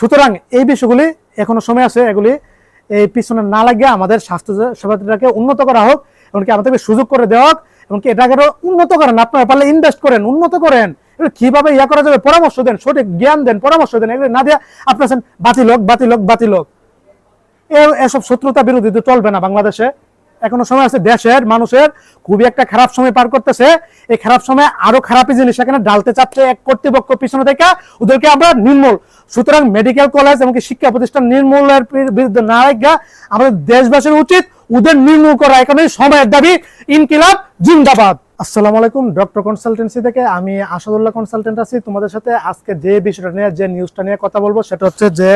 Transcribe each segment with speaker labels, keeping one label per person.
Speaker 1: সুতরাং এই বিষয়গুলি এখনও সময় আছে, এগুলি এই পিছনে না লাগিয়ে আমাদের স্বাস্থ্য সেবাটাকে উন্নত করা হোক, এমনকি আমাদেরকে সুযোগ করে দেওয়া হোক, এমনকি এটাকে উন্নত করেন। আপনারা পারলে ইনভেস্ট করেন, উন্নত করেন। কীভাবে ইয়া করা যাবে? পরামর্শ দেন, সঠিক জ্ঞান দেন, পরামর্শ দেন। এগুলো না দিয়ে আপনার বাতিল হোক বাতিল হোক বাতিল হোক। এসব শত্রুতা বিরোধী চলবে না বাংলাদেশে। এখনও সময় আছে দেশের, মানুষের খুবই একটা খারাপ সময় পার করতেছে। এই খারাপ সময় আরও খারাপই জিনিস এখানে ডালতে চাচ্ছে এক কর্তৃপক্ষ পিছনে থেকে ওদেরকে আমরা নির্মূল, সুতরাং মেডিকেল কলেজ এমনকি শিক্ষা প্রতিষ্ঠান নির্মূলের বিরুদ্ধে না রেখা আমাদের দেশবাসীর উচিত ওদের নির্মূল করা। এখানে সময়ের দাবি, ইনকিলাব, জিন্দাবাদ। আসসালামু আলাইকুম, ডক্টর কনসালটেন্সি থেকে আমি আসাদুল্লাহ কনসালটেন্ট আছি। তোমাদের সাথে আজকে যে বিষয়টা নিয়ে, যে নিউজটা নিয়ে কথা বলব, সেটা হচ্ছে যে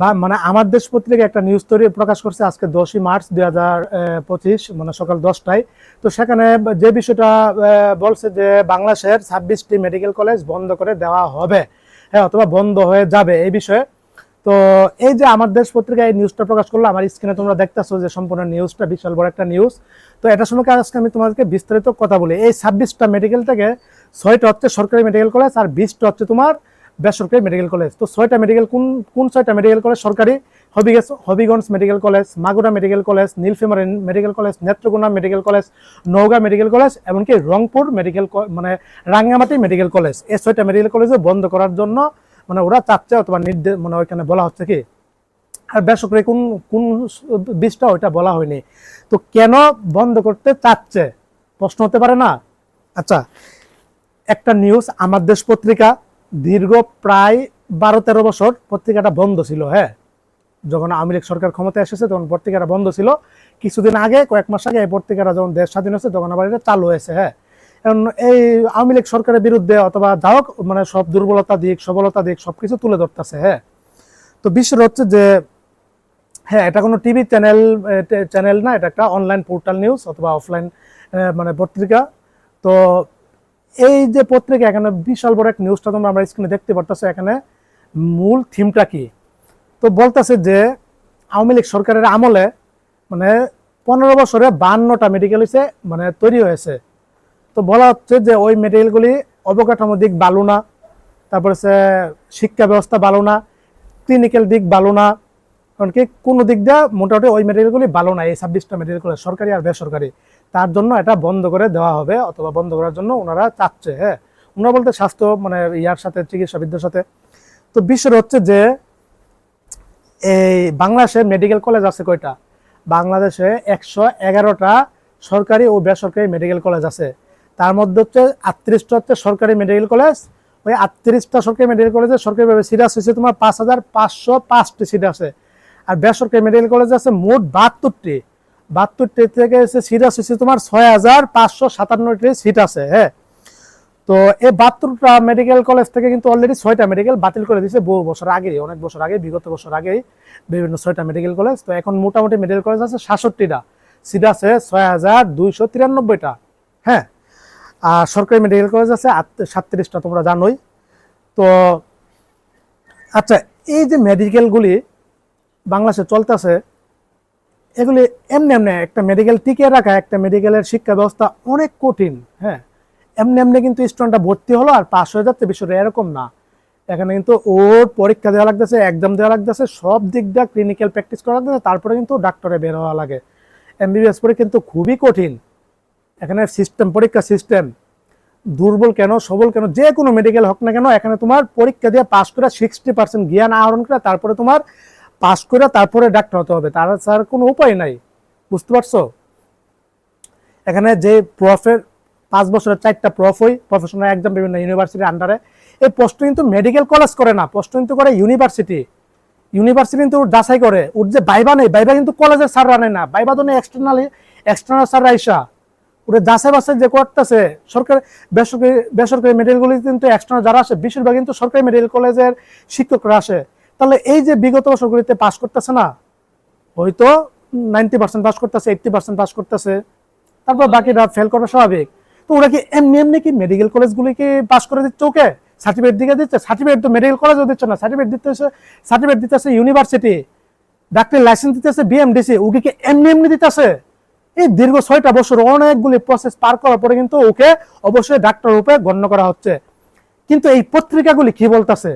Speaker 1: বা মানে আমার দেশ পত্রিকা একটা নিউজ তৈরি প্রকাশ করছে আজকে দশই মার্চ দুই হাজার পঁচিশ মানে সকাল দশটায়। তো সেখানে যে বিষয়টা বলছে যে বাংলাদেশের ছাব্বিশটি মেডিকেল কলেজ বন্ধ করে দেওয়া হবে। হ্যাঁ অথবা বন্ধ হয়ে যাবে এই বিষয়ে। তো এই যে আমার দেশ পত্রিকা এই নিউজটা প্রকাশ করল, আমার স্ক্রিনে তোমরা দেখতেছো যে সম্পূর্ণ নিউজটা বিশাল বড় একটা নিউজ তো এটা সম্পর্কে আজকে আমি তোমাদেরকে বিস্তারিত কথা বলি। এই ছাব্বিশটা মেডিকেল থেকে ছয়টা হচ্ছে সরকারি মেডিকেল কলেজ আর বিশটা হচ্ছে তোমার বেসরকারি মেডিকেল কলেজ তো ছয়টা মেডিকেল কোন কোন ছয়টা মেডিকেল কলেজ সরকারি, Habiganj Habiganj medical college Magura medical college Nilphamari medical college Netrokona medical college Naogaon medical college এমনকি রংপুর মেডিকেল মানে রাঙ্গামাটি মেডিকেল কলেজ এই ছয়টা মেডিকেল কলেজে বন্ধ করার জন্য মানে ওরা চাচ্ছে অথবা নির্দেশ মানে ওইখানে বলা হচ্ছে কি, আর বেসরকারি কোন কোন বীজটা ওইটা বলা হয়নি। তো কেন বন্ধ করতে চাচ্ছে? প্রশ্ন হতে পারে না? আচ্ছা একটা নিউজ আমার দেশ পত্রিকা দীর্ঘ প্রায় বারো তেরো বছর পত্রিকাটা বন্ধ ছিল হ্যাঁ। যখন আওয়ামী লীগ সরকার ক্ষমতায় এসেছে, তখন পত্রিকাটা বন্ধ ছিল। কিছুদিন আগে, কয়েক মাস আগে এই পত্রিকাটা যখন দেশ স্বাধীন হয়েছে, তখন আবার এটা চালু হয়েছে হ্যাঁ। এখন এই আওয়ামী লীগ সরকারের বিরুদ্ধে অথবা যা মানে সব দুর্বলতা দিক, সবলতা দিক সব কিছু তুলে ধরতেছে হ্যাঁ। তো বিষয় হচ্ছে যে হ্যাঁ এটা কোনো টিভি চ্যানেল চ্যানেল না, এটা একটা অনলাইন পোর্টাল নিউজ অথবা অফলাইন মানে পত্রিকা। তো এই যে পত্রিকা এখানে বিশাল বড় এক নিউজটা তোমরা আমরা স্ক্রিনে দেখতে পারতেছো, এখানে মূল থিমটা কি? তো বলতেছে যে আওয়ামী লীগ সরকারের আমলে মানে পনেরো বছরে বান্নটা মেডিকেল হয়েছে মানে তৈরি হয়েছে। তো বলা হচ্ছে যে ওই মেডিকেলগুলি অবকাঠামো দিক ভালো না, তারপরে হচ্ছে শিক্ষা ব্যবস্থা ভালো না ক্লিনিক্যাল দিক ভালো না কারণ কি, কোনো দিক দিয়ে মোটামুটি ওই মেটেরিয়ালগুলি ভালো না, এই ছাব্বিশটা মেটেরিয়াল করে সরকারি আর বেসরকারি। তার জন্য এটা বন্ধ করে দেওয়া হবে অথবা বন্ধ করার জন্য ওনারা চাচ্ছে হ্যাঁ। ওনারা বলতে স্বাস্থ্য মানে ইয়ার সাথে, চিকিৎসাবিদ্যার সাথে। তো বিষয় হচ্ছে যে, এই বাংলাদেশে মেডিকেল কলেজ আছে কয়টা? বাংলাদেশে একশো এগারোটা সরকারি ও বেসরকারি মেডিকেল কলেজ আছে। তার মধ্যে হচ্ছে আটত্রিশটা হচ্ছে সরকারি মেডিকেল কলেজ ওই আটত্রিশটা সরকারি মেডিকেল কলেজে সরকারিভাবে সিট আছে তোমার পাঁচ হাজার পাঁচশো পাঁচটি সিট আছে। আর বেসরকারি মেডিকেল কলেজ আছে মোট বাহাত্তরটি। বাহাত্তরটি থেকে এসে সিট আছে হচ্ছে তোমার ছয় হাজার পাঁচশো সাতান্নটি সিট আছে হ্যাঁ? তো এই বাহাত্তরটা মেডিকেল কলেজ থেকে কিন্তু অলরেডি ছয়টা মেডিকেল বাতিল করে দিয়েছে বহু বছর আগেই, অনেক বছর আগে বিগত বছর আগেই বিভিন্ন ছয়টা মেডিকেল কলেজ তো এখন মোটামুটি মেডিকেল কলেজ আছে সাতষট্টিটা সিট আছে ছয় হাজার দুইশো তিরানব্বইটা হ্যাঁ? আর সরকারি মেডিকেল কলেজ আছে সাতত্রিশটা তোমরা জানোই। তো আচ্ছা এই যে মেডিকেলগুলি বাংলাদেশে চলতেছে, এগুলি এমনি এমনি একটা মেডিকেল টিকে রাখা, একটা মেডিকেলের শিক্ষা ব্যবস্থা অনেক কঠিন হ্যাঁ? এমনি এমনি কিন্তু স্টুডেন্টটা ভর্তি হলো আর পাশ হয়ে যাচ্ছে, বিষয়টা এরকম না। এখানে কিন্তু ওর পরীক্ষা দেওয়া লাগতেছে এক্সাম দেওয়া লাগতেছে, সব দিক দিয়ে ক্লিনিক্যাল প্র্যাকটিস করা লাগতেছে, তারপরে কিন্তু ডাক্তারে বের হওয়া লাগে। এমবিবিএস পরে কিন্তু খুবই কঠিন। এখানে সিস্টেম পরীক্ষা সিস্টেম দুর্বল কেন, সবল কেন, যে কোনো মেডিকেল হোক না কেন, এখানে তোমার পরীক্ষা দিয়ে পাশ করে সিক্সটি পার্সেন্ট জ্ঞান আহরণ করে, তারপরে তোমার পাস করে তারপরে ডাক্তার হতে হবে। তার ছাড়া কোনো উপায় নাই। বুঝতে পারছ? এখানে যে প্রফের পাঁচ বছরের চারটা প্রফ হই প্রফেশনাল এক্সাম বিভিন্ন ইউনিভার্সিটির আন্ডারে এই পোস্ট কিন্তু মেডিকেল কলেজ করে না। পোস্ট কিন্তু করে ইউনিভার্সিটি ইউনিভার্সিটি কিন্তু যাচাই করে। ওর যে বাইবা নেই বাইবা কিন্তু কলেজের স্যার আনে না। বাইবা তো নেই এক্সটার্নালি এক্সটার্নাল স্যার আইসা। ওরা যাচাই বাছাই যে করতেছে, সরকার বেসরকারি বেসরকারি মেডিকেলগুলি কিন্তু এক্সটার্নাল যারা আসে, বেশিরভাগ কিন্তু সরকারি মেডিকেল কলেজের শিক্ষকরা আসে। তাহলে এই যে বিগত বছরগুলিতে পাস করতেছে না হয়তো নাইনটি পার্সেন্ট পাস করতেছে এইটটি পার্সেন্ট পাস করতেছে তারপর বাকিরা ফেল করবে স্বাভাবিক। তো ওরা কি এমনি এমনি কি মেডিকেল কলেজগুলিকে পাস করে দিচ্ছে? ওকে সার্টিফিকেট দিকে দিচ্ছে সার্টিফিকেট তো মেডিকেল কলেজও দিচ্ছে না সার্টিফিকেট দিতেছে সার্টিফিকেট দিতেছে ইউনিভার্সিটি ডাক্তার লাইসেন্স দিতেছে বিএমডিসি ওকে কি এমনি এমনি দিতেছে? এই দীর্ঘ ছয়টা বছর অনেকগুলি প্রসেস পার করার পরে কিন্তু ওকে অবশ্যই ডাক্তার রূপে গণ্য করা হচ্ছে। কিন্তু এই পত্রিকাগুলি কি বলতেছে?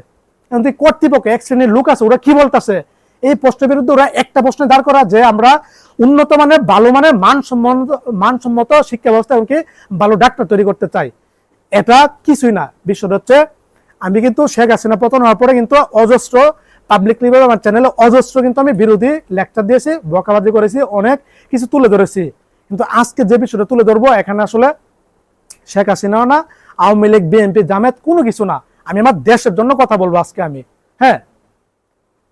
Speaker 1: কর্তৃপক্ষ, এক শ্রেণির লোক আছে, ওরা কি বলতেছে? এই প্রশ্নের বিরুদ্ধে ওরা একটা প্রশ্নে দাঁড় করা যে আমরা উন্নত মানের, ভালো মানের, মানসম্মত মানসম্মত শিক্ষা ব্যবস্থা এমনকি ভালো ডাক্তার তৈরি করতে চাই। এটা কিছুই না। বিষয়টা হচ্ছে, আমি কিন্তু শেখ হাসিনা পতন হওয়ার পরে কিন্তু অজস্র পাবলিক লিভার আমার চ্যানেলে অজস্র কিন্তু আমি বিরোধী লেকচার দিয়েছি বকাবাদি করেছি, অনেক কিছু তুলে ধরেছি। কিন্তু আজকে যে বিষয়টা তুলে ধরবো, এখানে আসলে শেখ হাসিনাও না, আওয়ামী লীগ বিএনপি জামায়াত কোনো কিছু না। আমি আমার দেশের জন্য কথা বলব আজকে আমি। হ্যাঁ?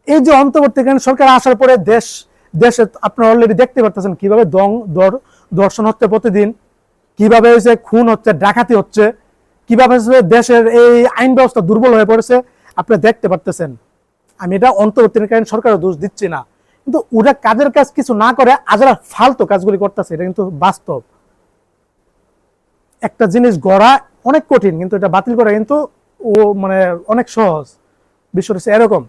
Speaker 1: এই যে অন্তর্বর্তীকালীন সরকার আসার পরে দেশ, দেশে আপনারা অলরেডি দেখতে পারতেছেন কীভাবে দং, দর- দর্শন হচ্ছে প্রতিদিন, কীভাবে হচ্ছে খুন হচ্ছে, ডাকাতি হচ্ছে, কীভাবে দেশের এই আইন ব্যবস্থা দুর্বল হয়ে পড়েছে, আপনি দেখতে পারতেছেন। আমি এটা অন্তর্বর্তীকালীন সরকারের দোষ দিচ্ছি না। কিন্তু ওরা কাজের কাজ কিছু না করে আজরা ফালতু কাজগুলি করতেছে, এটা কিন্তু বাস্তব। একটা জিনিস গড়া অনেক কঠিন, কিন্তু এটা বাতিল করা কিন্তু ও মানে অনেক সহজ। বিষয়টা হচ্ছে এরকম।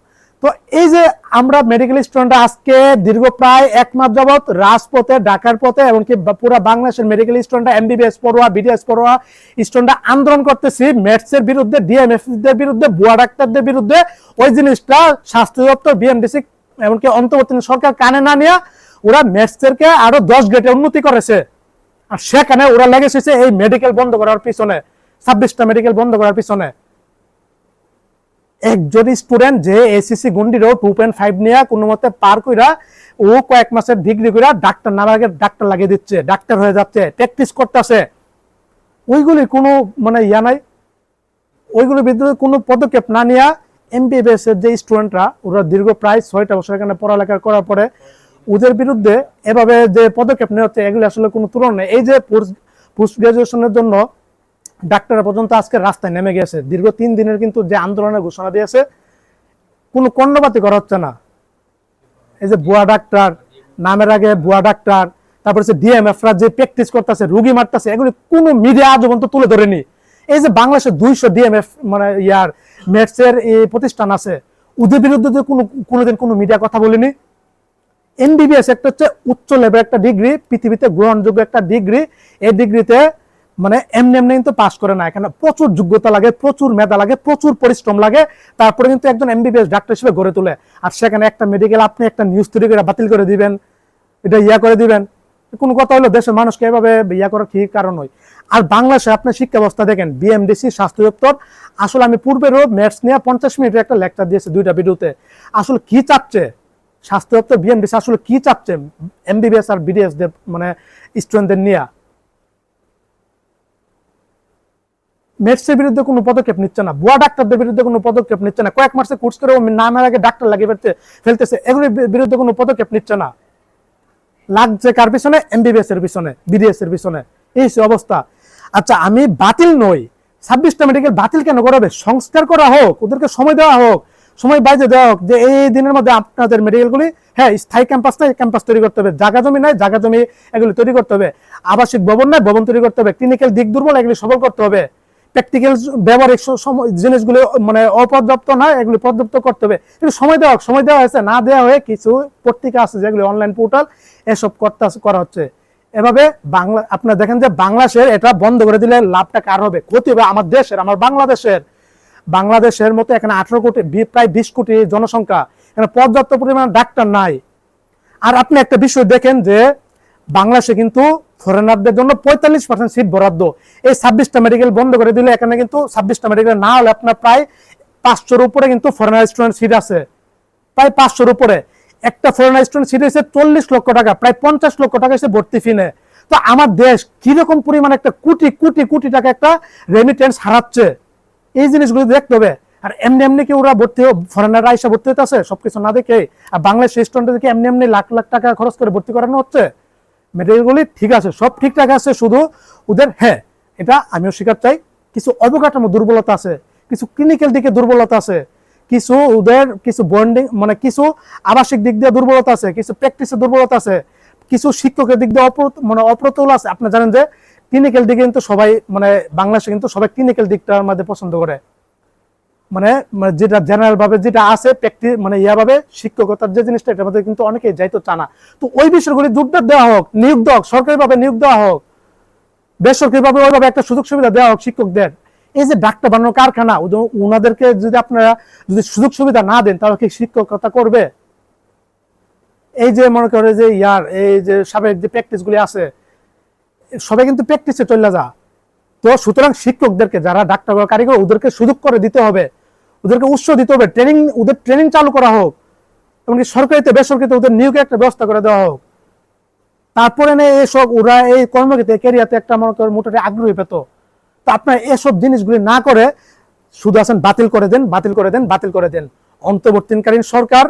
Speaker 1: তো এই যে আমরা মেডিকেল স্টুডেন্ট আজকে দীর্ঘ প্রায় এক মাস যাবত রাজপথে, ঢাকার পথে এমনকি পুরো বাংলাদেশের মেডিকেল স্টুডেন্ট এমবিবিএস পড়ুয়া বিডিএস পড়ুয়া স্টুডেন্ট আন্দোলন করতেছি ম্যাথস এর বিরুদ্ধে ডিএমএফ দের বিরুদ্ধে ভুয়া ডাক্তারদের বিরুদ্ধে। ওই জিনিসটা স্বাস্থ্য দপ্তর বিএমডিসি এমনকি অন্তর্বর্তী সরকার কানে না নিয়ে ওরা ম্যাথসেরকে আরও দশ গেটে উন্নতি করেছে। আর সেখানে ওরা লেগেছে এই মেডিকেল বন্ধ করার পিছনে, ছাব্বিশটা মেডিকেল বন্ধ করার পিছনে। একজন স্টুডেন্ট যে এসিসি গুন্ডিরও টু পয়েন্ট ফাইভ নিয়ে কোনো মতে পার কইরা ও কয়েক মাসের ডিগ্রি কইরা ডাক্তার না লাগে ডাক্তার লাগিয়ে দিচ্ছে ডাক্তার হয়ে যাচ্ছে প্র্যাকটিস করতেছে। ওইগুলি কোনো মানে ইয়া নাই। ওইগুলোর বিরুদ্ধে কোনো পদক্ষেপ না নিয়ে এমবিবিএস এর যে স্টুডেন্টরা ওরা দীর্ঘ প্রায় ছয়টা বছর এখানে পড়ালেখা করার পরে ওদের বিরুদ্ধে এভাবে যে পদক্ষেপ নেওয়া হচ্ছে, এগুলো আসলে কোনো তুলনা নেই। এই যে পোস্ট গ্রাজুয়েশনের জন্য ডাক্তাররা পর্যন্ত আজকে রাস্তায় নেমে গেছে। দীর্ঘ তিন দিনের কিন্তু যে আন্দোলনের ঘোষণা দিয়েছে, কোনো কর্ণপাতি করা হচ্ছে না। এই যে বুয়া ডাক্তার, নামের আগে বুয়া ডাক্তার, তারপর হচ্ছে ডিএমএফরা যে প্র্যাকটিস করতেছে, রুগী মারতেছে, এগুলি কোনো মিডিয়া আজ পর্যন্ত তুলে ধরেনি। এই যে বাংলাদেশে দুইশো ডিএমএফ মানে ইয়ার মেটসের এই প্রতিষ্ঠান আছে, ওদের বিরুদ্ধে যে কোনো কোনোদিন কোনো মিডিয়া কথা বলেনি। এনবিবিএস একটা হচ্ছে উচ্চ লেভেল একটা ডিগ্রি পৃথিবীতে গ্রহণযোগ্য একটা ডিগ্রি এই ডিগ্রিতে মানে এমনি এমনি কিন্তু পাস করে না। এখানে প্রচুর যোগ্যতা লাগে, প্রচুর মেধা লাগে, প্রচুর পরিশ্রম লাগে, তারপরে কিন্তু একজন এমবিবিএস ডাক্তার হিসেবে গড়ে তোলে। আর সেখানে একটা মেডিকেল আপনি একটা নিউজ তৈরি করে বাতিল করে দিবেন, এটা ইয়া করে দিবেন। কোনো কথা হলো দেশের মানুষকে এভাবে ইয়া করার কি কারণ হয়? আর বাংলাদেশে আপনার শিক্ষা ব্যবস্থা দেখেন বিএমডিসি স্বাস্থ্য দপ্তর, আসলে আমি পূর্বেরও ম্যাথস নিয়ে পঞ্চাশ মিনিটের একটা লেকচার দিয়েছি দুইটা ভিডিওতে আসলে কি চাচ্ছে স্বাস্থ্য দপ্তর বিএমডিসি আসলে কি চাচ্ছে এমবিবিএস আর বিডিএসদের মানে স্টুডেন্টদের নিয়ে। মেটসের বিরুদ্ধে কোনো পদক্ষেপ নিচ্ছে না বুয়া ডাক্তারদের বিরুদ্ধে কোনো পদক্ষেপ নিচ্ছে না, কয়েক মাসে কোর্স করে নামের আগে ডাক্তার লাগিয়ে ফেলতে, ফেলতেছে, এগুলির বিরুদ্ধে কোনো পদক্ষেপ নিচ্ছে না। লাগছে কার পিছনে? এমবিবিএস এর পিছনে বিডিএস এর পিছনে। এই হচ্ছে অবস্থা। আচ্ছা আমি বাতিল নই। ছাব্বিশটা মেডিকেল বাতিল কেন করাবে? সংস্কার করা হোক, ওদেরকে সময় দেওয়া হোক, সময় বাইরে দেওয়া হোক, যে এই দিনের মধ্যে আপনাদের মেডিকেলগুলি হ্যাঁ স্থায়ী ক্যাম্পাস নাই ক্যাম্পাস তৈরি করতে হবে। জায়গা জমি নাই, জায়গা জমি এগুলি তৈরি করতে হবে। আবাসিক ভবন নাই, ভবন তৈরি করতে হবে। ক্লিনিক্যাল দিক দুর্বল, এগুলি সবল করতে হবে। প্র্যাকটিক্যাল ব্যবহারিক জিনিসগুলো মানে অপর্যাপ্ত না, এগুলি পর্যাপ্ত করতে হবে। কিন্তু সময় দেওয়া সময় দেওয়া হয়েছে, না দেওয়া হয়ে কিছু পত্রিকা আছে যেগুলি অনলাইন পোর্টাল এসব করতে করা হচ্ছে। এভাবে বাংলা, আপনার দেখেন যে বাংলাদেশের এটা বন্ধ করে দিলে লাভটা কার হবে? ক্ষতি হবে আমার দেশের, আমার বাংলাদেশের। বাংলাদেশের মতো এখানে আঠারো কোটি প্রায় বিশ কোটি জনসংখ্যা। এখানে পর্যাপ্ত পরিমাণ ডাক্তার নাই। আর আপনি একটা বিষয় দেখেন যে বাংলাদেশে কিন্তু ফরেনারদের জন্য পঁয়তাল্লিশ পার্সেন্ট সিট বরাদ্দ। এই ছাব্বিশটা মেডিকেল বন্ধ করে দিলে এখানে কিন্তু ছাব্বিশটা মেডিকেল না হলে আপনার প্রায় পাঁচশোর উপরে কিন্তু ফরেনার স্টুডেন্ট সিট আছে। প্রায় পাঁচশোর উপরে। একটা ফরেনার স্টুডেন্ট সিট হয়েছে চল্লিশ লক্ষ টাকা, প্রায় পঞ্চাশ লক্ষ টাকা এসে ভর্তি ফি নেয়। তো আমার দেশ কীরকম পরিমাণ একটা কোটি কোটি কোটি টাকা একটা রেমিটেন্স হারাচ্ছে? এই জিনিসগুলো দেখতে হবে। আর এমনি এমনি কি ওরা ভর্তি ফরেনাররা এসে ভর্তি হতে আছে সবকিছু না দেখে আর বাংলাদেশ স্টুডেন্টদেরকে এমনি এমনি লাখ লাখ টাকা খরচ করে ভর্তি করানো হচ্ছে? মেটেরিয়ালগুলি ঠিক আছে, সব ঠিকঠাক আছে, শুধু ওদের হ্যাঁ এটা আমিও স্বীকার চাই। কিছু অবকাঠামো দুর্বলতা আছে, কিছু ক্লিনিক্যাল দিকে দুর্বলতা আছে, কিছু ওদের, কিছু বন্ডিং মানে কিছু আবাসিক দিক দিয়ে দুর্বলতা আছে, কিছু প্র্যাকটিসের দুর্বলতা আছে, কিছু শিক্ষকের দিক দিয়ে অপ্র মানে অপ্রতুল আছে। আপনি জানেন যে ক্লিনিক্যাল দিকে কিন্তু সবাই মানে বাংলাদেশে কিন্তু সবাই ক্লিনিক্যাল দিকটার মধ্যে পছন্দ করে। মানে মানে যেটা জেনারেল ভাবে যেটা আছে প্র্যাকটিস মানে ইয়া ভাবে শিক্ষকতার যে জিনিসটা, এটার মধ্যে কিন্তু অনেকেই যাইতো চানা। তো ওই বিষয়গুলি জোরদার দেওয়া হোক, নিয়োগ দেওয়া হোক সরকারি ভাবে নিয়োগ দেওয়া হোক বেসরকারি ভাবে ওইভাবে একটা সুযোগ সুবিধা দেওয়া হোক শিক্ষকদের। এই যে ডাক্তার বানানোর কারখানা ওনাদেরকে যদি আপনারা যদি সুযোগ সুবিধা না দেন, তাহলে কি শিক্ষকতা করবে? এই যে মনে করে যে ইয়ার, এই যে সাবেক যে প্র্যাকটিস গুলি আছে, সবাই কিন্তু প্র্যাকটিসে চলে যা। তো সুতরাং শিক্ষকদেরকে, যারা ডাক্তার কারিগর, ওদেরকে সুযোগ করে দিতে হবে। ওদেরকে উৎস দিতে হবে ট্রেনিং ওদের ট্রেনিং চালু করা হোক এমনকি সরকারিতে, বেসরকারিতে ওদের নিয়োগের একটা ব্যবস্থা করে দেওয়া হোক। তারপরে না এসব, ওরা এই কর্মক্ষেত্রে ক্যারিয়াতে একটা মনে করেন মোটামুটি আগ্রহী পেত। তো আপনার এসব জিনিসগুলি না করে শুধু আছেন, বাতিল করে দেন, বাতিল করে দেন, বাতিল করে দেন। অন্তর্বর্তীকালীন সরকার,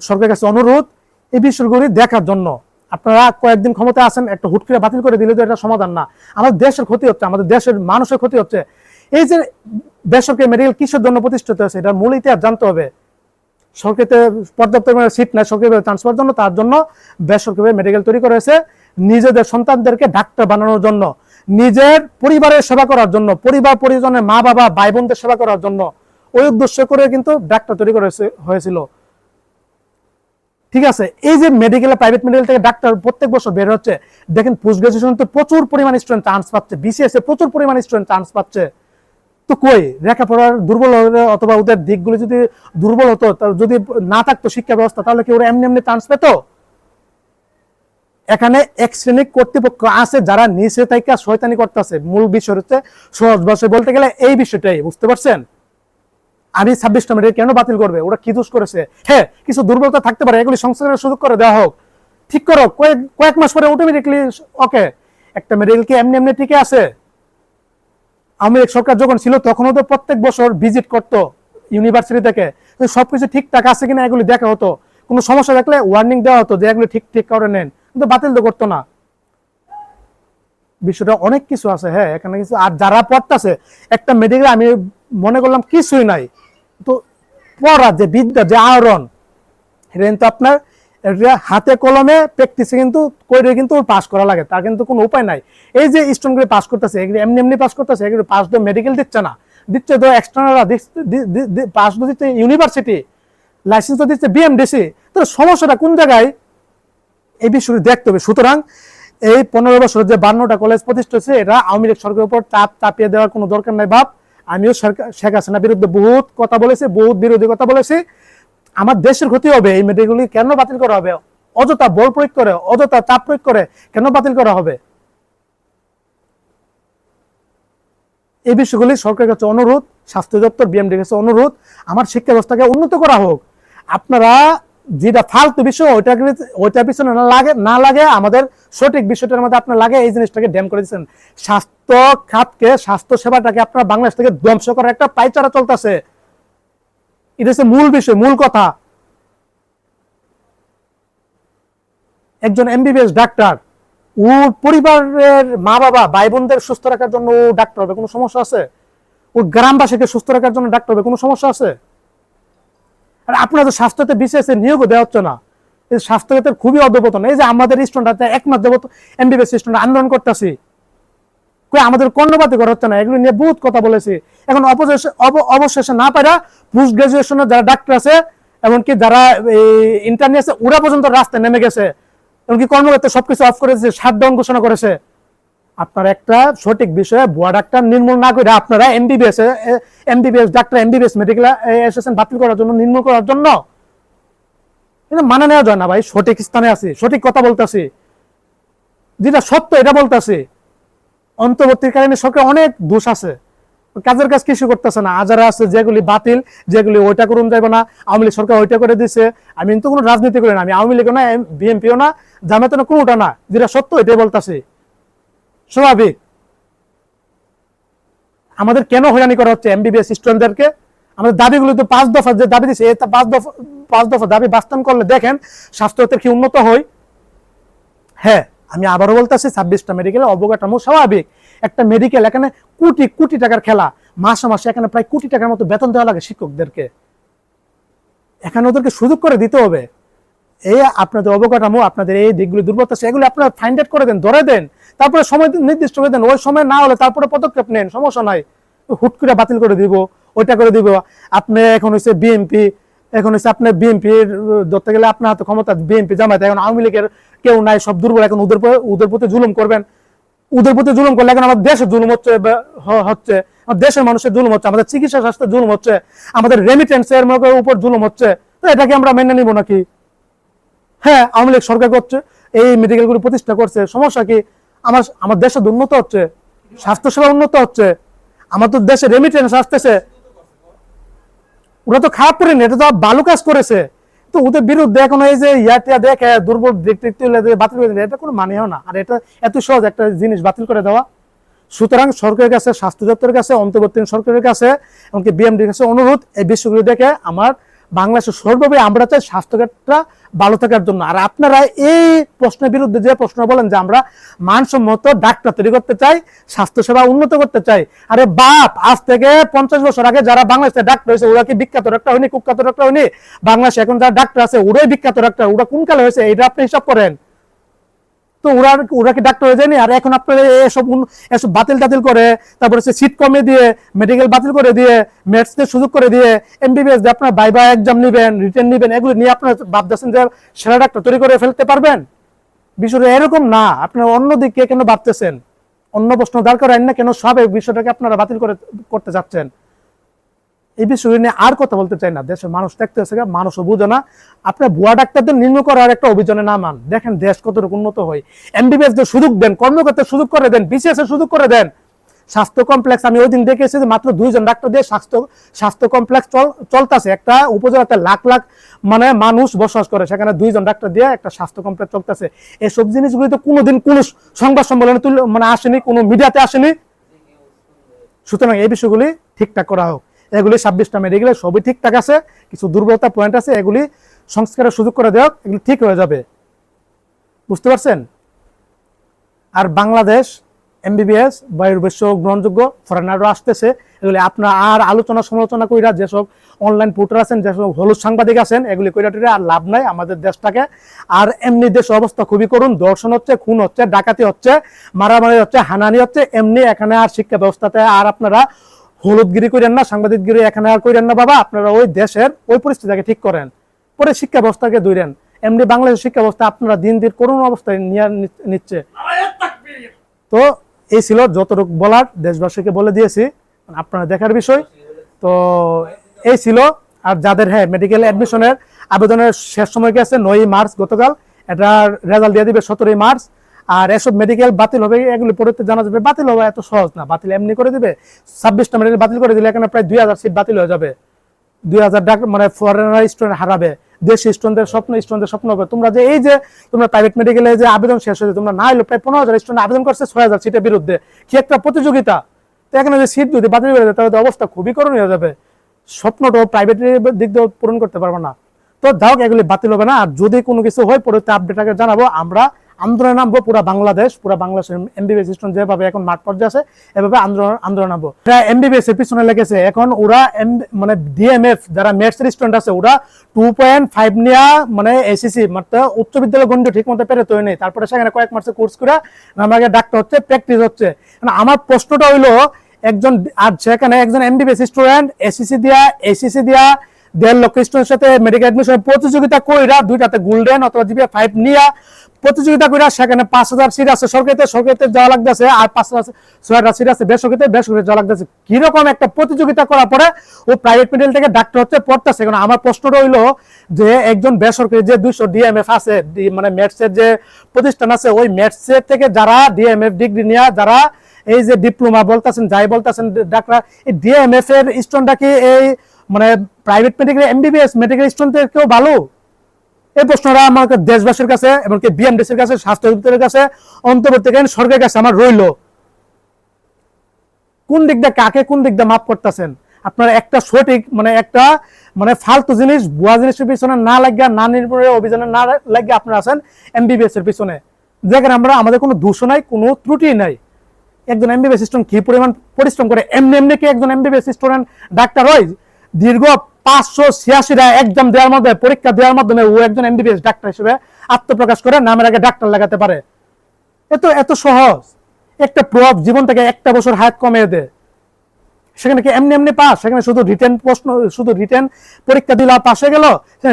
Speaker 1: সরকারের কাছে অনুরোধ, এই বিষয়গুলি দেখার জন্য। আপনারা কয়েকদিন ক্ষমতা আছেন, একটা হুট করে বাতিল করে দিলে তো এটা সমাধান না। আমাদের দেশের ক্ষতি হচ্ছে, আমাদের দেশের মানুষের ক্ষতি হচ্ছে। এই যে বেসরকারি মেডিকেল কিসের জন্য প্রতিষ্ঠিত হয়েছে, এটার মূল ইতিহাস জানতে হবে। সরকারিতে পর্যাপ্ত সিট নাই সরকারি ট্রান্সফার জন্য, তার জন্য বেসরকারি মেডিকেল তৈরি করা হয়েছে। নিজেদের সন্তানদেরকে ডাক্তার বানানোর জন্য, নিজের পরিবারের সেবা করার জন্য, পরিবার, পরিজনের মা, বাবা, ভাই, বোনদের সেবা করার জন্য, ওই উদ্দেশ্য করে কিন্তু ডাক্তার তৈরি করা হয়েছিল। ঠিক আছে, এই যে মেডিকেলে প্রাইভেট মেডিকেল থেকে ডাক্তার প্রত্যেক বছর বের হচ্ছে, দেখেন পোস্ট গ্রাজুয়েশন তো প্রচুর পরিমাণ স্টুডেন্ট চান্স পাচ্ছে বিসিএস এ প্রচুর পরিমাণ স্টুডেন্ট চান্স পাচ্ছে। তো কই? লেখাপড়ার দুর্বল হলে অথবা ওদের দিকগুলো যদি দুর্বল হতো যদি না থাকতো শিক্ষা ব্যবস্থা, তাহলে কি ওরা এমনি এমনি চান্স পেতো? এখানে এক শ্রেণি কর্তৃপক্ষ আছে যারা নিচে থেকে শয়তানি করতেছে। মূল বিষয় হচ্ছে সহজ ভাষায় বলতে গেলে এই বিষয়টাই, বুঝতে পারছেন? আমি ছাব্বিশটা মিনিট কেন বাতিল করবে? ওরা কি দোষ করেছে? হ্যাঁ কিছু দুর্বলতা থাকতে পারে, এগুলি সংস্কারের সুযোগ করে দেওয়া হোক। ঠিক করো, কয়েক কয়েক মাস পরে অটোমেটিকলি ওকে একটা মেডিকেল কি এমনি এমনি টিকে আছে? লীগ সরকার যখন ছিল, তখনও তো প্রত্যেক বছর ভিজিট করতো ইউনিভার্সিটি থেকে। সবকিছু ঠিকঠাক আছে কিনা এগুলি দেখা হতো। কোনো সমস্যা দেখলে ওয়ার্নিং দেওয়া হতো যে এগুলি ঠিক ঠিক করে নেন। কিন্তু বাতিল তো করতো না। বিষয়টা অনেক কিছু আছে হ্যাঁ এখানে কিছু। আর যারা পড়তেছে, একটা মেডিকেল আমি মনে করলাম কিছুই নাই। তো পড়া যে বিদ্যা, যে আহরণ, এটা কিন্তু আপনার হাতে কলমে প্র্যাকটিসে কিন্তু করে কিন্তু পাস করা লাগে, তার কিন্তু কোনো উপায় নাই। এই যে স্টুডেন্টগুলো পাস করতেছে, এগুলো এমনি এমনি পাস করতেছে, এগুলো পাস তো মেডিকেল দিচ্ছে না। দিচ্ছে তো এক্সটার্নাল পাস দিচ্ছে ইউনিভার্সিটি লাইসেন্স তো দিচ্ছে বিএমডিসি তো সমস্যাটা কোন জায়গায়? এই বিষয়টি দেখতে হবে। সুতরাং এই পনেরো বছরের যে বান্নটা কলেজ প্রতিষ্ঠা হয়েছে, এটা আওয়ামী লীগ সরকারের উপর চাপ চাপিয়ে দেওয়ার কোনো দরকার নাই ভাব আমিও সরকার শেখ হাসিনার বিরুদ্ধে বহুত কথা বলেছি, বহুত বিরোধী কথা বলেছি। আমার দেশের ক্ষতি হবে, এই মেডিকেলগুলি কেন বাতিল করা হবে? অযথা বল প্রয়োগ করে, অযথা চাপ প্রয়োগ করে কেন বাতিল করা হবে? এই বিষয়গুলি সরকারের কাছে অনুরোধ, স্বাস্থ্য দপ্তর বিএমডির কাছে অনুরোধ, আমার শিক্ষা ব্যবস্থাকে উন্নত করা হোক। আপনারা যেটা ফালতু বিষয়, ওইটা ওইটা পিছনে না লাগে না লাগে, আমাদের সঠিক বিষয়টার মধ্যে আপনার লাগে, এই জিনিসটাকে ড্যাম করে দিচ্ছেন স্বাস্থ্য খাতকে স্বাস্থ্য সেবাটাকে আপনার বাংলাদেশ থেকে ধ্বংস করার একটা পাইচারা চলতেছে। এটা হচ্ছে মূল বিষয়, মূল কথা। একজন এমবিবিএস ডাক্তার ও পরিবারের মা বাবা ভাই বোনদের সুস্থ রাখার জন্য ও ডাক্তার হবে, কোনো সমস্যা আছে? ও গ্রামবাসীকে সুস্থ রাখার জন্য ডাক্তার হবে, কোনো সমস্যা আছে? আর আপনার স্বাস্থ্যতে বিশেষ নিয়োগ দেওয়া হচ্ছে না। এই স্বাস্থ্যখাতের খুবই অধপতন। এই যে আমাদের স্টুডেন্ট এক মাস দেবত এমবিবিএস স্টুডেন্ট আন্দোলন করতেছি। আমাদের কর্ণপাতি করা হচ্ছে না, এগুলো নিয়ে বহুত কথা বলেছি। এখন অবশেষে না পারা পোস্ট গ্রাজুয়েশনের যারা ডাক্তার আছে, এমনকি যারা ইন্টারনেট আছে, ওরা পর্যন্ত রাস্তায় নেমে গেছে। এমনকি কর্মকর্তা সবকিছু অফ করে দিয়েছে শাটডাউন ঘোষণা করেছে। আপনার একটা সঠিক বিষয়ে ভুয়া ডাক্তার নির্মূল না করে আপনারা MBBS MBBS doctor MBBS medical এসেছেন বাতিল করার জন্য, নির্মূল করার জন্য। কিন্তু মানে নেওয়া যায় না ভাই, সঠিক স্থানে আছি, সঠিক কথা বলতেছি। যেটা সত্য, এটা বলতেছি। অন্তর্বর্তীকালীন সরকার অনেক দোষ আছে। কাজের কাজ কিছু করতেছে না। আজারা আছে, যেগুলি বাতিল, যেগুলি ওইটা করুন যাবে না। আওয়ামী লীগ সরকার ওইটা করে দিছে। আমি কিন্তু কোনো রাজনীতি করি না। আমি আওয়ামী লীগও না বিএনপিও না জামাতে না কোনোটা না। যেটা সত্য এটাই বলতেছি। স্বাভাবিক। আমাদের কেন হয়রানি করা হচ্ছে এমবিবিএস স্টুডেন্টদেরকে? আমাদের দাবিগুলো তো পাঁচ দফা যে দাবি দিচ্ছে এই পাঁচ দফা পাঁচ দফা দাবি বাস্তবায়ন করলে দেখেন স্বাস্থ্যতের কি উন্নত হয়? হ্যাঁ। আমি আবারও বলতেছি ছাব্বিশটা মেডিকেলে অবকাঠামো স্বাভাবিক। একটা মেডিকেল এখানে কোটি কোটি টাকার খেলা। মাসে মাসে এখানে প্রায় কোটি টাকার মতো বেতন দেওয়া লাগে শিক্ষকদেরকে। এখানে ওদেরকে সুযোগ করে দিতে হবে। এই আপনাদের অবকাঠামো আপনাদের এই দিকগুলো দুর্বলতা আছে, এগুলো আপনারা ফাইন্ড আউট করে দেন ধরে দেন। তারপরে সময় নির্দিষ্ট করে দেন। ওই সময় না হলে তারপরে পদক্ষেপ নেন সমস্যা নাই। হুট করে বাতিল করে দিব ওইটা করে দিব। আপনি এখন হচ্ছে বিএনপি এখন হচ্ছে আপনার বিএনপির ধরতে গেলে আপনার হাতে ক্ষমতা বিএনপি জামায়াত এখন আওয়ামী লীগের কেউ নাই, সব দুর্বল। এখন ওদের ওদের প্রতি জুলুম করবেন। ওদের প্রতি জুলুম করলে এখন আমার দেশে জুলুম হচ্ছে হচ্ছে। আমার দেশের মানুষের জুলুম হচ্ছে, আমাদের চিকিৎসা স্বাস্থ্যের জুলুম হচ্ছে, আমাদের রেমিটেন্স এর উপর জুলুম হচ্ছে। তো এটাকে আমরা মেনে নিব নাকি? হ্যাঁ আওয়ামী লীগ সরকার করছে, এই মেডিকেলগুলো প্রতিষ্ঠা করছে। সমস্যা কি? আমার আমার দেশে উন্নত হচ্ছে, স্বাস্থ্যসেবা উন্নত হচ্ছে। আমার তো দেশে রেমিটেন্স আসতেছে। ওরা তো খারাপ করেনি এটা তো ভালো কাজ করেছে। তো ওদের বিরুদ্ধে এখন এই যে ইয়াটিয়া দেখে দুর্বল ব্যক্তি বাতিল করে এটা কোনো মানেও না। আর এটা এত সহজ একটা জিনিস বাতিল করে দেওয়া। সুতরাং সরকারের কাছে, স্বাস্থ্য দপ্তরের কাছে অন্তর্বর্তীন সরকারের কাছে, এমনকি বিএমডির কাছে অনুরোধ, এই বিষয়গুলো দেখে আমার বাংলাদেশের সর্বভাবে আমরা চাই স্বাস্থ্যঘাটটা ভালো থাকার জন্য। আর আপনারা এই প্রশ্নের বিরুদ্ধে যে প্রশ্ন বলেন যে আমরা মানসম্মত ডাক্তার তৈরি করতে চাই, স্বাস্থ্যসেবা উন্নত করতে চাই, আরে বাপ, আজ থেকে পঞ্চাশ বছর আগে যারা বাংলাদেশে ডাক্তার হয়েছে, ওরা কি বিখ্যাত ডাক্তার হয়নি, কুখ্যাত ডাক্তার হয়নি? বাংলাদেশে এখন যারা ডাক্তার আছে, ওরাই বিখ্যাত ডাক্তার, ওরা কোন কালে হয়েছে এটা আপনি হিসাব করেন। তো ওরা ওরা কি ডাক্তার হয়ে যায়নি? আর এখন আপনারা এসব এসব বাতিল টাতিল করে, তারপরে সে সিট কমিয়ে দিয়ে মেডিকেল বাতিল করে দিয়ে মেটসকে সুযোগ করে দিয়ে এমবিবিএস দিয়ে আপনার বাইবা এক্সাম নেবেন রিটার্ন নেবেন, এগুলো নিয়ে আপনার ভাবতেছেন যে সেরা ডাক্তার তৈরি করে ফেলতে পারবেন? বিষয়টা এরকম না। আপনার অন্যদিকে কেন ভাবতেছেন অন্য প্রশ্ন দাঁড় করেন না কেন সব বিষয়টাকে আপনারা বাতিল করে, করতে যাচ্ছেন? এই বিষয় নিয়ে আর কথা বলতে চাই না। দেশের মানুষ দেখতে হচ্ছে মানুষও বুঝে না। আপনার ভুয়া ডাক্তারদের নিম্ন করার একটা অভিযানে নামান। দেখেন দেশ কতটুকু উন্নত হয়। এমবিবিএস দের সুযোগ দেন কর্মকর্তার সুযোগ করে দেন, বিসিএস এর সুযোগ করে দেন, স্বাস্থ্য কমপ্লেক্স, আমি ওই দিন দেখেছি যে মাত্র দুইজন ডাক্তার দিয়ে স্বাস্থ্য স্বাস্থ্য কমপ্লেক্স চল, চলতেছে। একটা উপজেলাতে লাখ লাখ মানে মানুষ বসবাস করে, সেখানে দুইজন ডাক্তার দিয়ে একটা স্বাস্থ্য কমপ্লেক্স চলতেছে। এসব জিনিসগুলি তো কোনোদিন কোনো সংবাদ সম্মেলনে মানে আসেনি, কোনো মিডিয়াতে আসেনি। সুতরাং এই বিষয়গুলি ঠিকঠাক করা হোক। এগুলি ছাব্বিশটা মেডিকেলে সবই ঠিকঠাক আছে, কিছু দুর্বলতা পয়েন্ট আছে, এগুলি সংস্কারের সুযোগ করে দেওয়া, এগুলি ঠিক হয়ে যাবে। বুঝতে পারছেন? আর বাংলাদেশ এমবিবিএস বহির্বিশ্ব গ্রহণযোগ্য ফরেনারও আসতেছে, এগুলি আপনার আর আলোচনা সমালোচনা কইরা যেসব অনলাইন পোর্টাল আছেন, যেসব হলুদ সাংবাদিক আছেন, এগুলি কইরা টইরা আর লাভ নাই আমাদের দেশটাকে। আর এমনি দেশ অবস্থা খুবই করুন দর্শন হচ্ছে, খুন হচ্ছে, ডাকাতি হচ্ছে, মারামারি হচ্ছে হানানি হচ্ছে, এমনি এখানে আর শিক্ষা ব্যবস্থাতে আর আপনারা হলুদগিরি করেন না, সাংবাদিকগিরি এখানে আর করেন না, বাবা। আপনারা ওই দেশের ওই পরিস্থিতিকে ঠিক করেন। পরে শিক্ষা ব্যবস্থাকে দূরেন এমনি বাংলাদেশের শিক্ষা ব্যবস্থা আপনারা দিন দিন করুণ অবস্থায় নিয়ে নিচ্ছে। তো এই ছিল যতটুকু বলার, দেশবাসীকে বলে দিয়েছি। আপনারা দেখার বিষয়। তো এই ছিল। আর যাদের হ্যাঁ মেডিকেল অ্যাডমিশনের আবেদনের শেষ সময় গেছে, নয়ই মার্চ গতকাল। এটার রেজাল্ট দিয়ে দিবে সতেরোই মার্চ। আর এসব মেডিকেল বাতিল হবে, এগুলি পড়তে জানা যাবে। বাতিল হবে এত সহজ না, বাতিল এমনি করে দিবে, ছাব্বিশটা মেডিকেল বাতিল করে দিলে এখানে প্রায় দুই হাজার সিট বাতিল হয়ে যাবে। দুই হাজার ডাক্তার মানে ফরেনার স্টুডেন্ট হারাবে, দেশি স্টুডেন্টদের স্বপ্ন স্টুডেন্টদের স্বপ্ন হবে। তোমরা যে এই যে, তোমরা প্রাইভেট মেডিকেলে যে আবেদন শেষ হয়েছে, তোমরা না এলো, প্রায় পনেরো হাজার স্টুডেন্ট আবেদন করছে ছয় হাজার সিটের বিরুদ্ধে। কি একটা প্রতিযোগিতা? তো এখানে যে সিট যদি বাতিল করে দেয়, তাহলে অবস্থা খুবই করণীয় হয়ে যাবে। স্বপ্নটাও প্রাইভেট দিক দিয়ে পূরণ করতে পারব না। তো যাও এগুলি বাতিল হবে না। আর যদি কোনো কিছু হয়, পরবর্তী আপডেট আগে জানাব। আমরা আন্দোলনে নামবো, পুরো বাংলাদেশ, পুরো বাংলাদেশের এমবিবিএস স্টুডেন্ট যেভাবে এখন মাঠ পর্যায়ে আছে, এভাবে আন্দোলন আন্দোলন নামবো। এমবিবিএস এর পিছনে লেগেছে। এখন ওরা মানে ডিএমএফ যারা মেটস স্টুডেন্ট আছে, ওরা টু পয়েন্ট ফাইভ নিয়া মানে এসিসি মানে উচ্চ বিদ্যালয় গণ্ড ঠিক মতো পেরে তৈরি নেই তারপরে সেখানে কয়েক মাসের কোর্স করে আমাকে ডাক্তার হচ্ছে প্র্যাকটিস হচ্ছে। মানে আমার প্রশ্নটা হইল, একজন, আর সেখানে একজন এমবিবিএস স্টুডেন্ট এসিসি দিয়া এসিসি দিয়া দেড় লক্ষ স্টুডেন্টের সাথে মেডিকেল অ্যাডমিশন প্রতিযোগিতা কইরা দুইটাতে গোল্ডেন অথবা জিপিএ ফাইভ নিয়া প্রতিযোগিতা কইরা সেখানে পাঁচ হাজার সিট আছে। সরকারিতে সরকারিতে যাওয়া লাগতেছে, আর পাঁচ হাজার ছয় হাজার সিট আছে। বেসরকারিতে বেসরকারিতে যাওয়া লাগতেছে। কীরকম একটা প্রতিযোগিতা করার পরে ও প্রাইভেট মেডিকেল থেকে ডাক্তার হচ্ছে পড়তেছে। কারণ আমার প্রশ্ন হইল যে একজন বেসরকারি যে দুইশো ডিএমএফ আছে মানে ম্যাথসের যে প্রতিষ্ঠান আছে, ওই ম্যাথসের থেকে যারা ডিএমএফ ডিগ্রি নেওয়া যারা এই যে ডিপ্লোমা বলতেছেন, যাই বলতেছেন ডাক্তার এই ডিএমএফ এর স্টুডেন্টটা কি এই মানে প্রাইভেট মেডিকেল এমবিবিএস মেডিকেল স্টুডেন্টের কেউ ভালো? এই প্রশ্নটা আমার দেশবাসীর কাছে এমনকি বিএমডিসির কাছে, স্বাস্থ্য অধিদপ্তরের কাছে, অন্তর্বর্তীকালীন সরকারের কাছে আমার রইল। কোন দিকটা কাকে কোন দিকটা মাপ করতেছেন? আপনারা একটা সঠিক মানে একটা মানে ফালতু জিনিস, ভুয়া জিনিসের পিছনে না লাগিয়া, না নির্ভরের অভিযানে না লাগিয়ে আপনারা আছেন এমবিবিএস এর পিছনে। যেখানে আমরা, আমাদের কোনো দোষ নাই, কোনো ত্রুটি নাই। একজন এমবিবিএস স্টুডেন্ট কি পরিমাণ পরিশ্রম করে? এমনি এমনি কি একজন এমবিবিএস স্টুডেন্ট ডাক্তার হয়? দীর্ঘ পাঁচশো ছিয়াশিটা এক্সাম দেওয়ার মাধ্যমে, পরীক্ষা দেওয়ার মাধ্যমে ও একজন এমবিবিএস ডাক্তার হিসেবে আত্মপ্রকাশ করে নামের আগে ডাক্তার লাগাতে পারে। এত এত সহজ। একটা প্রভাব জীবন থেকে একটা বছর হায়াত কমিয়ে দেয়। সেখানে কি এমনি এমনি পাস? সেখানে শুধু রিটেন প্রশ্ন, শুধু রিটেন পরীক্ষা দিলে হয়ে গেল?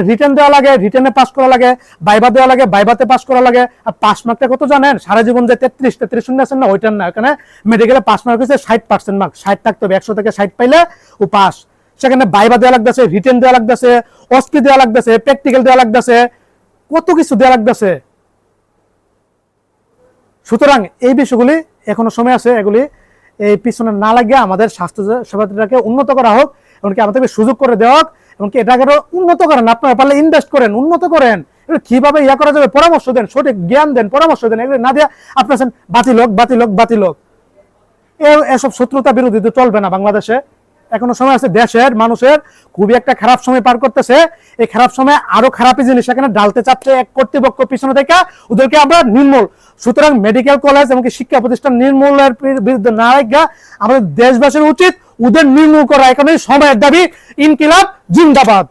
Speaker 1: রিটেন দেওয়া লাগে রিটেনে পাস করা লাগে, বাইবা দেওয়া লাগে, বাইবাতে পাস করা লাগে। আর পাস মার্কটা কত জানেন? সারা জীবন যে তেত্রিশ তেত্রিশ শূন্য আছেন না ওইটার না। এখানে মেডিকেলে পাস মার্ক হচ্ছে ষাট পার্সেন্ট মার্ক ষাট থাকতে হবে, একশো থেকে ষাট পাইলে ও পাস। সেখানে বাইবা দেওয়া লাগতেছে রিটেন দেওয়া লাগতেছে অস্কি দেওয়া লাগতেছে প্র্যাকটিক্যাল দেওয়া লাগতেছে, কত কিছু দেওয়া লাগতেছে। সুতরাং এই বিষয়গুলি এখনও সময় আছে, এগুলি এই পিছনে না লাগিয়ে আমাদের স্বাস্থ্য সেবাটাকে উন্নত করা হোক, এমনকি আমাদেরকে সুযোগ করে দেওয়া হোক, এমনকি এটাকে উন্নত করেন। আপনারা পারলে ইনভেস্ট করেন, উন্নত করেন। কীভাবে ইয়া করা যাবে? পরামর্শ দেন, সঠিক জ্ঞান দেন, পরামর্শ দেন। এগুলো না দিয়ে আপনার বাতিল হোক বাতিল হোক বাতিল হোক। এসব শত্রুতা বিরোধী তো চলবে না বাংলাদেশে। এখনও সময় আছে, দেশের, মানুষের খুবই একটা খারাপ সময় পার করতেছে। এই খারাপ সময় আরও খারাপই জিনিস এখানে ডালতে চাচ্ছে এক কর্তৃপক্ষ পিছনে থেকে ওদেরকে আমরা নির্মূল। সুতরাং মেডিকেল কলেজ এবং শিক্ষা প্রতিষ্ঠান নির্মূলের বিরুদ্ধে না রেখা আমাদের দেশবাসীর উচিত ওদের নির্মূল করা। এখানে সময়ের দাবি, ইনকিলাব, জিন্দাবাদ।